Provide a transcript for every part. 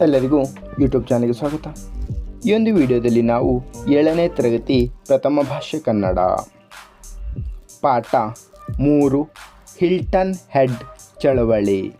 ಎಲ್ಲರಿಗೂ ಯೂಟ್ಯೂಬ್ ಚಾನಲ್ಗೆ ಸ್ವಾಗತ. ಈ ಒಂದು ವಿಡಿಯೋದಲ್ಲಿ ನಾವು ಏಳನೇ ತರಗತಿ ಪ್ರಥಮ ಭಾಷೆ ಕನ್ನಡ. ಪಾಠ ಮೂರು, ಹಿಲ್ಟನ್ ಹೆಡ್ ಚಳವಳಿ.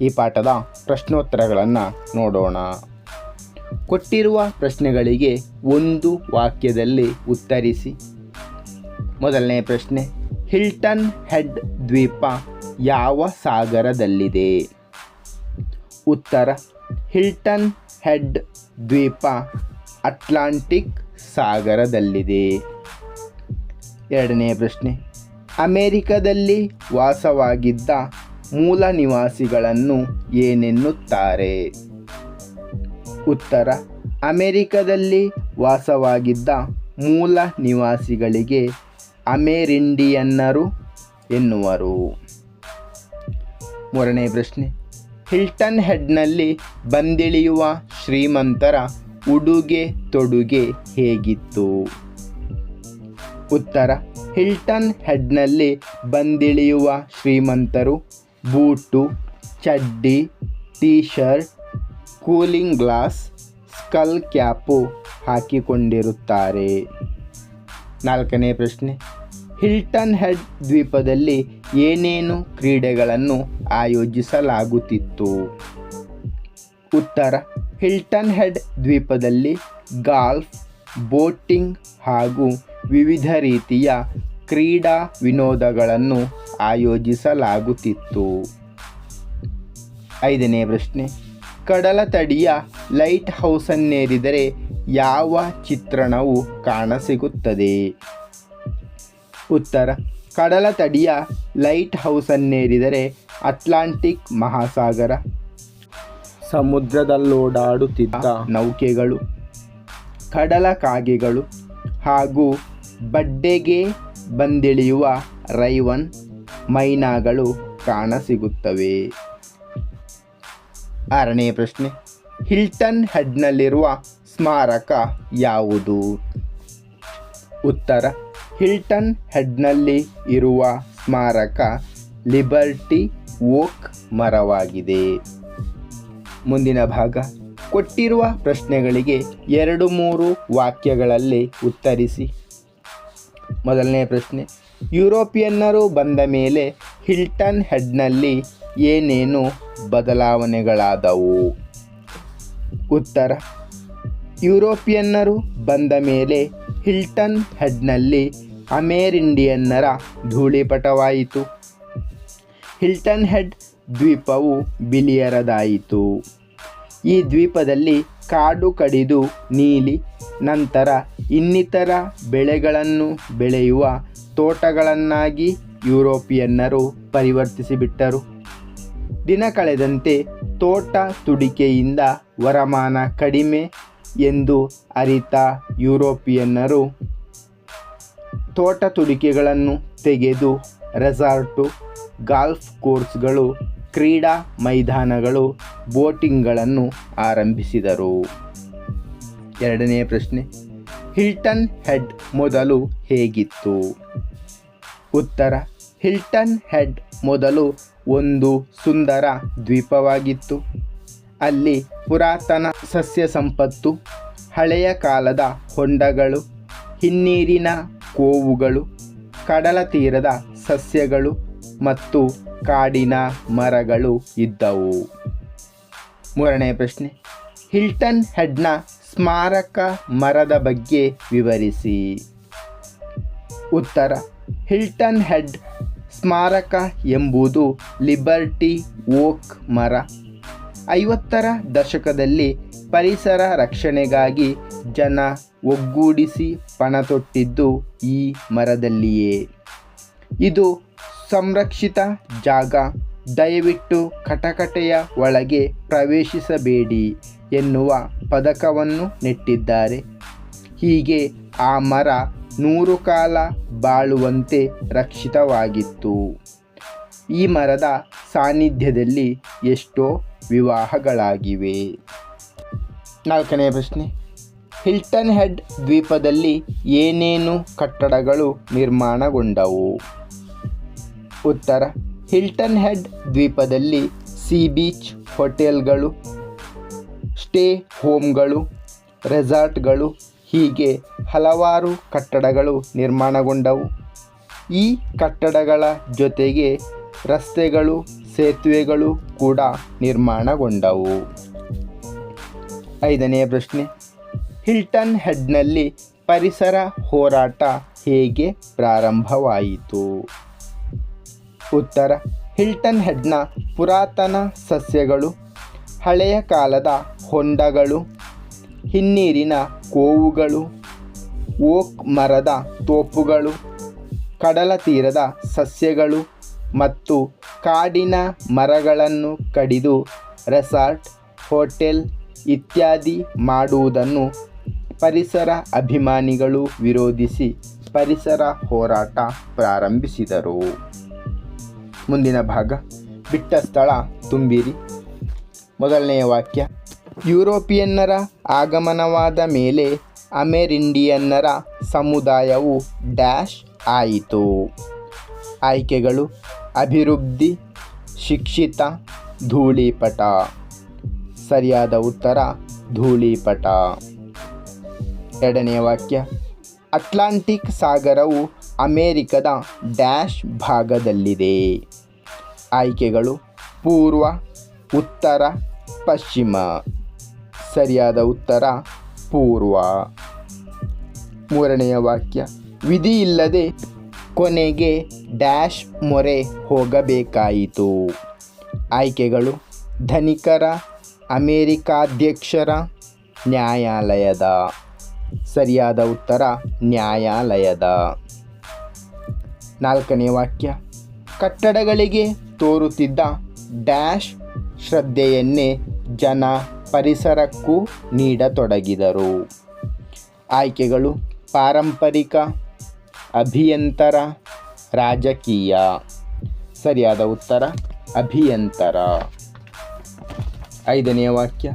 ಈ ಪಾಠದ ಪ್ರಶ್ನೋತ್ತರಗಳನ್ನು ನೋಡೋಣ. ಕೊಟ್ಟಿರುವ ಪ್ರಶ್ನೆಗಳಿಗೆ ಒಂದು ವಾಕ್ಯದಲ್ಲಿ ಉತ್ತರಿಸಿ. ಮೊದಲನೇ ಪ್ರಶ್ನೆ, ಹಿಲ್ಟನ್ ಹೆಡ್ ದ್ವೀಪ ಯಾವ ಸಾಗರದಲ್ಲಿದೆ? ಉತ್ತರ ಹಿಲ್ಟನ್ ಹೆಡ್ ದ್ವೀಪ ಅಟ್ಲಾಂಟಿಕ್ ಸಾಗರದಲ್ಲಿದೆ. ಎರಡನೇ ಪ್ರಶ್ನೆ. ಅಮೇರಿಕದಲ್ಲಿ ವಾಸವಾಗಿದ್ದ ಮೂಲ ನಿವಾಸಿಗಳನ್ನು ಏನೆನ್ನುತ್ತಾರೆ? ಉತ್ತರ. ಅಮೇರಿಕದಲ್ಲಿ ವಾಸವಾಗಿದ್ದ ಮೂಲ ನಿವಾಸಿಗಳಿಗೆ ಅಮೆರಿಂಡಿಯನ್ನರು ಎನ್ನುವರು. ಮೂರನೇ ಪ್ರಶ್ನೆ. ಹಿಲ್ಟನ್ ಹೆಡ್ನಲ್ಲಿ ಬಂದಿಳಿಯುವ ಶ್ರೀಮಂತರ ಉಡುಗೆ ತೊಡುಗೆ ಹೇಗಿತ್ತು? ಉತ್ತರ, ಹಿಲ್ಟನ್ ಹೆಡ್ನಲ್ಲಿ ಬಂದಿಳಿಯುವ ಶ್ರೀಮಂತರು ಬೂಟು, ಚಡ್ಡಿ T shirt cooling glass, skull cap ಹಾಕಿಕೊಂಡಿರುತ್ತಾರೆ. ನಾಲ್ಕನೇ ಪ್ರಶ್ನೆ, ಹಿಲ್ಟನ್ ಹೆಡ್ ದ್ವೀಪದಲ್ಲಿ ಏನೇನು ಕ್ರೀಡೆಗಳನ್ನು ಆಯೋಜಿಸಲಾಗುತ್ತಿತ್ತು? ಉತ್ತರ, ಹಿಲ್ಟನ್ ಹೆಡ್ ದ್ವೀಪದಲ್ಲಿ ಗಾಲ್ಫ್, ಬೋಟಿಂಗ್ ಹಾಗೂ ವಿವಿಧ ರೀತಿಯ ಕ್ರೀಡಾ ವಿನೋದಗಳನ್ನು ಆಯೋಜಿಸಲಾಗುತ್ತಿತ್ತು. ಐದನೇ ಪ್ರಶ್ನೆ, ಕಡಲ ತಡಿಯ ಲೈಟ್ ಹೌಸನ್ನೇರಿದರೆ ಯಾವ ಚಿತ್ರಣವು ಕಾಣಸಿಗುತ್ತದೆ? ಉತ್ತರ ಕಡಲ ತಡಿಯ ಲೈಟ್ ಹೌಸನ್ನೇರಿದರೆ ಅಟ್ಲಾಂಟಿಕ್ ಮಹಾಸಾಗರ ಸಮುದ್ರದಲ್ಲೋಡಾಡುತ್ತಿದ್ದ ನೌಕೆಗಳು ಕಡಲ ಕಾಗೆಗಳು ಹಾಗೂ ಬಡ್ಡೆಗೆ ಬಂದಿಳಿಯುವ ರೈವನ್ ಮೈನಾಗಳು ಕಾಣಸಿಗುತ್ತವೆ. ಆರನೇ ಪ್ರಶ್ನೆ ಹಿಲ್ಟನ್ ಹೆಡ್ನಲ್ಲಿರುವ ಸ್ಮಾರಕ ಯಾವುದು? ಉತ್ತರ ಹಿಲ್ಟನ್ ಹೆಡ್ನಲ್ಲಿ ಇರುವ ಸ್ಮಾರಕ ಲಿಬರ್ಟಿ ಓಕ್ ಮರವಾಗಿದೆ. ಮುಂದಿನ ಭಾಗ, ಕೊಟ್ಟಿರುವ ಪ್ರಶ್ನೆಗಳಿಗೆ ಎರಡು ಮೂರು ವಾಕ್ಯಗಳಲ್ಲಿ ಉತ್ತರಿಸಿ. ಮೊದಲನೇ ಪ್ರಶ್ನೆ, ಯುರೋಪಿಯನ್ನರು ಬಂದ ಮೇಲೆ ಹಿಲ್ಟನ್ ಹೆಡ್ನಲ್ಲಿ ಏನೇನು ಬದಲಾವಣೆಗಳಾದವು? ಉತ್ತರ, ಯುರೋಪಿಯನ್ನರು ಬಂದ ಮೇಲೆ ಹಿಲ್ಟನ್ ಹೆಡ್ನಲ್ಲಿ ಅಮೇರಿಂಡಿಯನ್ನರ ಧೂಳಿಪಟವಾಯಿತು. ಹಿಲ್ಟನ್ ಹೆಡ್ ದ್ವೀಪವು ಬಿಲಿಯರದಾಯಿತು. ಈ ದ್ವೀಪದಲ್ಲಿ ಕಾಡು ಕಡಿದು ನೀಲಿ, ನಂತರ ಇನ್ನಿತರ ಬೆಳೆಗಳನ್ನು ಬೆಳೆಯುವ ತೋಟಗಳನ್ನಾಗಿ ಯುರೋಪಿಯನ್ನರು ಪರಿವರ್ತಿಸಿಬಿಟ್ಟರು. ದಿನ ಕಳೆದಂತೆ ತೋಟ ತುಡಿಕೆಯಿಂದ ವರಮಾನ ಕಡಿಮೆ ಎಂದು ಅರಿತ ಯುರೋಪಿಯನ್ನರು ತೋಟ ತುಡಿಕೆಗಳನ್ನು ತೆಗೆದು ರೆಸಾರ್ಟು, ಗಾಲ್ಫ್ ಕೋರ್ಸ್ಗಳು, ಕ್ರೀಡಾ ಮೈದಾನಗಳು, ಬೋಟಿಂಗ್ಗಳನ್ನು ಆರಂಭಿಸಿದರು. ಎರಡನೇ ಪ್ರಶ್ನೆ, ಹಿಲ್ಟನ್ ಹೆಡ್ ಮೊದಲು ಹೇಗಿತ್ತು? ಉತ್ತರ, ಹಿಲ್ಟನ್ ಹೆಡ್ ಮೊದಲು ಒಂದು ಸುಂದರ ದ್ವೀಪವಾಗಿತ್ತು. ಅಲ್ಲಿ ಪುರಾತನ ಸಸ್ಯ ಸಂಪತ್ತು, ಹಳೆಯ ಕಾಲದ ಹೊಂಡಗಳು, ಹಿನ್ನೀರಿನ ಕೋವುಗಳು, ಕಡಲ ತೀರದ ಸಸ್ಯಗಳು ಮತ್ತು ಕಾಡಿನ ಮರಗಳು ಇದ್ದವು. ಮೂರನೇ ಪ್ರಶ್ನೆ. ಹಿಲ್ಟನ್ ಹೆಡ್ನ ಸ್ಮಾರಕ ಮರದ ಬಗ್ಗೆ ವಿವರಿಸಿ. ಉತ್ತರ. ಹಿಲ್ಟನ್ ಹೆಡ್ ಸ್ಮಾರಕ ಎಂಬುದು ಲಿಬರ್ಟಿ ಓಕ್ ಮರ. ಐವತ್ತರ ದಶಕದಲ್ಲಿ ಪರಿಸರ ರಕ್ಷಣೆಗಾಗಿ ಜನ ಒಗ್ಗೂಡಿಸಿ ಪಣ ತೊಟ್ಟಿದ್ದು ಈ ಮರದಲ್ಲಿಯೇ. ಇದು ಸಂರಕ್ಷಿತ ಜಾಗ. ದಯವಿಟ್ಟು ಕಟಕಟೆಯ ಒಳಗೆ ಪ್ರವೇಶಿಸಬೇಡಿ ಎನ್ನುವ ಪದಕವನ್ನು ನೆಟ್ಟಿದ್ದಾರೆ. ಹೀಗೆ ಆ ಮರ ನೂರು ಕಾಲ ಬಾಳುವಂತೆ ರಕ್ಷಿತವಾಗಿತ್ತು. ಈ ಮರದ ಸಾನ್ನಿಧ್ಯದಲ್ಲಿ ಎಷ್ಟೋ ವಿವಾಹಗಳಾಗಿವೆ. ನಾಲ್ಕನೇ ಪ್ರಶ್ನೆ. ಹಿಲ್ಟನ್ ಹೆಡ್ ದ್ವೀಪದಲ್ಲಿ ಏನೇನು ಕಟ್ಟಡಗಳು ನಿರ್ಮಾಣಗೊಂಡವು? ಉತ್ತರ. ಹಿಲ್ಟನ್ ಹೆಡ್ ದ್ವೀಪದಲ್ಲಿ ಸೀ ಬೀಚ್ ಹೋಟೆಲ್ಗಳು, ಸ್ಟೇ ಹೋಮ್ಗಳು, ರೆಸಾರ್ಟ್ಗಳು, ಹೀಗೆ ಹಲವಾರು ಕಟ್ಟಡಗಳು ನಿರ್ಮಾಣಗೊಂಡವು. ಈ ಕಟ್ಟಡಗಳ ಜೊತೆಗೆ ರಸ್ತೆಗಳು ಸೇತುವೆಗಳು ಕೂಡ ನಿರ್ಮಾಣಗೊಂಡವು. ಐದನೆಯ ಪ್ರಶ್ನೆ, ಹಿಲ್ಟನ್ ಹೆಡ್ನಲ್ಲಿ ಪರಿಸರ ಹೋರಾಟ ಹೇಗೆ ಪ್ರಾರಂಭವಾಯಿತು? ಉತ್ತರ, ಹಿಲ್ಟನ್ ಹೆಡ್ನ ಪುರಾತನ ಸಸ್ಯಗಳು, ಹಳೆಯ ಕಾಲದ ಹೊಂಡಗಳು, ಹಿನ್ನೀರಿನ ಕೋವುಗಳು, ಓಕ್ ಮರದ ತೋಪುಗಳು ಕಡಲ ತೀರದ ಸಸ್ಯಗಳು ಮತ್ತು ಕಾಡಿನ ಮರಗಳನ್ನು ಕಡಿದು ರೆಸಾರ್ಟ್, ಹೋಟೆಲ್ ಇತ್ಯಾದಿ ಮಾಡುವುದನ್ನು ಪರಿಸರ ಅಭಿಮಾನಿಗಳು ವಿರೋಧಿಸಿ ಪರಿಸರ ಹೋರಾಟ ಪ್ರಾರಂಭಿಸಿದರು. ಮುಂದಿನ ಭಾಗ, ಬಿಟ್ಟ ಸ್ಥಳ ತುಂಬಿರಿ. ಮೊದಲನೆಯ ವಾಕ್ಯ, ಯುರೋಪಿಯನ್ನರ ಆಗಮನವಾದ ಮೇಲೆ ಅಮೆರಿಂಡಿಯನ್ನರ ಸಮುದಾಯವು ಡ್ಯಾಶ್ ಆಯಿತು. ಆಯ್ಕೆಗಳು ಅಭಿವೃದ್ಧಿ, ಶಿಕ್ಷಿತ, ಧೂಳಿಪಟ. ಸರಿಯಾದ ಉತ್ತರ, ಧೂಳಿಪಟ. ಎರಡನೇ ವಾಕ್ಯ. ಅಟ್ಲಾಂಟಿಕ್ ಸಾಗರವು ಅಮೇರಿಕದ ಡ್ಯಾಶ್ ಭಾಗದಲ್ಲಿದೆ. ಆಯ್ಕೆಗಳು ಪೂರ್ವ, ಉತ್ತರ, ಪಶ್ಚಿಮ. ಸರಿಯಾದ ಉತ್ತರ, ಪೂರ್ವ. ಮೂರನೆಯ ವಾಕ್ಯ. ವಿಧಿ ಇಲ್ಲದೆ ಕೊನೆಗೆ ಡ್ಯಾಶ್ ಮೊರೆ ಹೋಗಬೇಕಾಯಿತು. ಆಯ್ಕೆಗಳು, ಧನಿಕರ, ಅಮೇರಿಕಾಧ್ಯಕ್ಷರ ನ್ಯಾಯಾಲಯದ. ಸರಿಯಾದ ಉತ್ತರ, ನ್ಯಾಯಾಲಯದ. ನಾಲ್ಕನೇ ವಾಕ್ಯ. ಕಟ್ಟಡಗಳಿಗೆ ತೋರುತ್ತಿದ್ದ ಡ್ಯಾಶ್ ಶ್ರದ್ಧೆಯನ್ನೇ ಜನ ಪರಿಸರಕ್ಕೂ ನೀಡತೊಡಗಿದರು. ಆಯ್ಕೆಗಳು, ಪಾರಂಪರಿಕ ಅಭಿಯಂತರ, ರಾಜಕೀಯ. ಸರಿಯಾದ ಉತ್ತರ, ಅಭಿಯಂತರ. ಐದನೆಯ ವಾಕ್ಯ.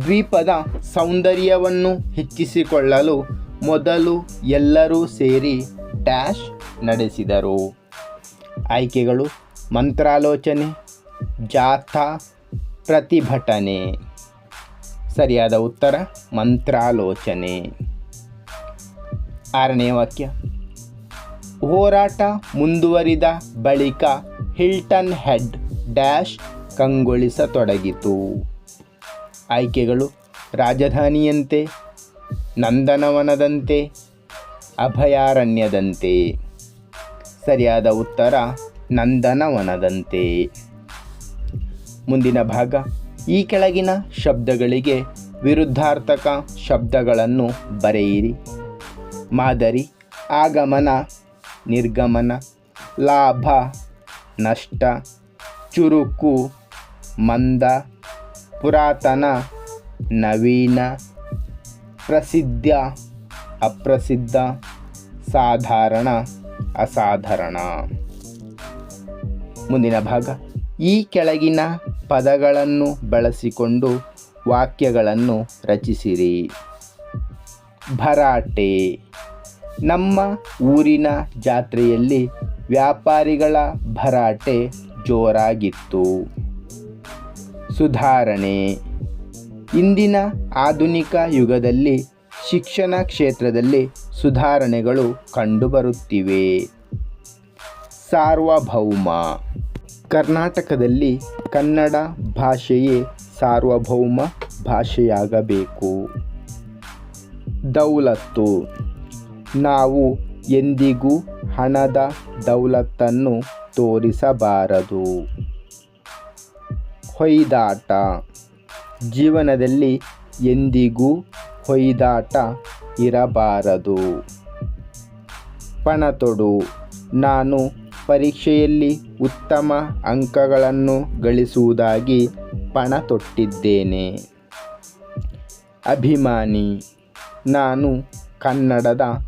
ದ್ವೀಪದ ಸೌಂದರ್ಯವನ್ನು ಹೆಚ್ಚಿಸಿಕೊಳ್ಳಲು ಮೊದಲು ಎಲ್ಲರೂ ಸೇರಿ ಡ್ಯಾಶ್ ನಡೆಸಿದರು. ಆಯ್ಕೆಗಳು, ಮಂತ್ರಾಲೋಚನೆ, ಜಾಥಾ, ಪ್ರತಿಭಟನೆ. ಸರಿಯಾದ ಉತ್ತರ, ಮಂತ್ರಾಲೋಚನೆ. ಆರನೇ ವಾಕ್ಯ. ಹೋರಾಟ ಮುಂದುವರಿದ ಬಳಿಕ ಹಿಲ್ಟನ್ ಹೆಡ್ ಡ್ಯಾಶ್ ಕಂಗೊಳಿಸತೊಡಗಿತು. ಆಯ್ಕೆಗಳು ರಾಜಧಾನಿಯಂತೆ, ನಂದನವನದಂತೆ, ಅಭಯಾರಣ್ಯದಂತೆ. ಸರಿಯಾದ ಉತ್ತರ ನಂದನವನದಂತೆ. ಮುಂದಿನ ಭಾಗ, ಈ ಕೆಳಗಿನ ಶಬ್ದಗಳಿಗೆ ವಿರುದ್ಧಾರ್ಥಕ ಶಬ್ದಗಳನ್ನು ಬರೆಯಿರಿ. ಮಾದರಿ, ಆಗಮನ ನಿರ್ಗಮನ, ಲಾಭ, ನಷ್ಟ, ಚುರುಕು, ಮಂದ, ಪುರಾತನ, ನವೀನ, ಪ್ರಸಿದ್ಧ, ಅಪ್ರಸಿದ್ಧ, ಸಾಧಾರಣ, ಅಸಾಧಾರಣ. ಮುಂದಿನ ಭಾಗ. ಈ ಕೆಳಗಿನ ಪದಗಳನ್ನು ಬಳಸಿಕೊಂಡು ವಾಕ್ಯಗಳನ್ನು ರಚಿಸಿರಿ. ಭರಾಟೆ. ನಮ್ಮ ಊರಿನ ಜಾತ್ರೆಯಲ್ಲಿ ವ್ಯಾಪಾರಿಗಳ ಭರಾಟೆ ಜೋರಾಗಿತ್ತು. ಸುಧಾರಣೆ. ಇಂದಿನ ಆಧುನಿಕ ಯುಗದಲ್ಲಿ ಶಿಕ್ಷಣ ಕ್ಷೇತ್ರದಲ್ಲಿ ಸುಧಾರಣೆಗಳು ಕಂಡುಬರುತ್ತಿವೆ. ಸಾರ್ವಭೌಮ. ಕರ್ನಾಟಕದಲ್ಲಿ ಕನ್ನಡ ಭಾಷೆಯೇ ಸಾರ್ವಭೌಮ ಭಾಷೆಯಾಗಬೇಕು. ದೌಲತ್ತು. ನಾವು ಎಂದಿಗೂ ಹಣದ ದೌಲತ್ತನ್ನು ತೋರಿಸಬಾರದು. ಹೊಯ್ದಾಟ. ಜೀವನದಲ್ಲಿ ಎಂದಿಗೂ ಹೊಯ್ದಾಟ ಇರಬಾರದು. ಪಣತೊಡು ನಾನು ಪರೀಕ್ಷೆಯಲ್ಲಿ ಉತ್ತಮ ಅಂಕಗಳನ್ನು ಗಳಿಸುವುದಾಗಿ ಪಣ ತೊಟ್ಟಿದ್ದೇನೆ. ಅಭಿಮಾನಿ. ನಾನು ಕನ್ನಡದ